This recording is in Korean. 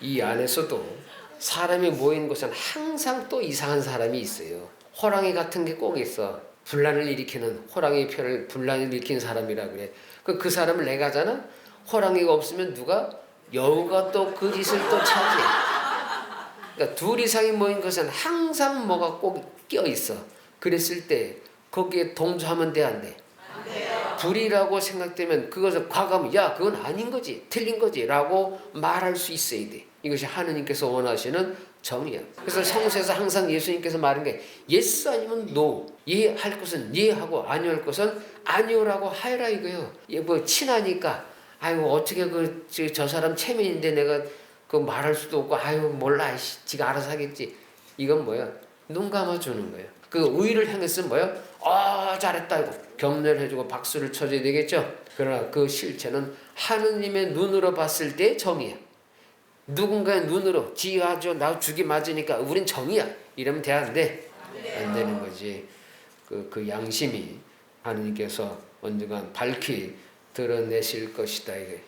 이 안에서도 사람이 모인 곳은 항상 또 이상한 사람이 있어요. 호랑이 같은 게 꼭 있어. 분란을 일으키는 호랑이 편을 분란을 일으킨 사람이라 그래. 그, 그 사람을 내가잖아. 호랑이가 없으면 누가 여우가 또 그 짓을 또 차지. 그러니까 둘 이상이 모인 것은 항상 뭐가 꼭 껴 있어. 그랬을 때 거기에 동조하면 돼 안 돼? 불이라고 생각되면 그것을 과감히 야 그건 아닌 거지 틀린 거지라고 말할 수 있어야 돼. 이것이 하느님께서 원하시는 정이야. 그래서 성서에서 항상 예수님께서 말한 게 예스 아니면 노. 예할 것은 예 하고 아니오 할 것은 아니오라고 하라 이거요. 예뭐 친하니까 아유 어떻게 그 저 사람 체면인데 내가 그 말할 수도 없고 아유 몰라 씨 지가 알아서 하겠지. 이건 뭐야? 눈 감아주는 거예요. 그 의를 향해서 뭐야? 아 잘했다 이거 격려를 해주고 박수를 쳐줘야 되겠죠. 그러나 그 실체는 하느님의 눈으로 봤을 때 정이야. 누군가의 눈으로 지아줘 나 죽이 맞으니까 우린 정이야 이러면 돼안 돼? 안 되는 거지. 그, 그 양심이 하느님께서 언젠간 밝히 드러내실 것이다 이게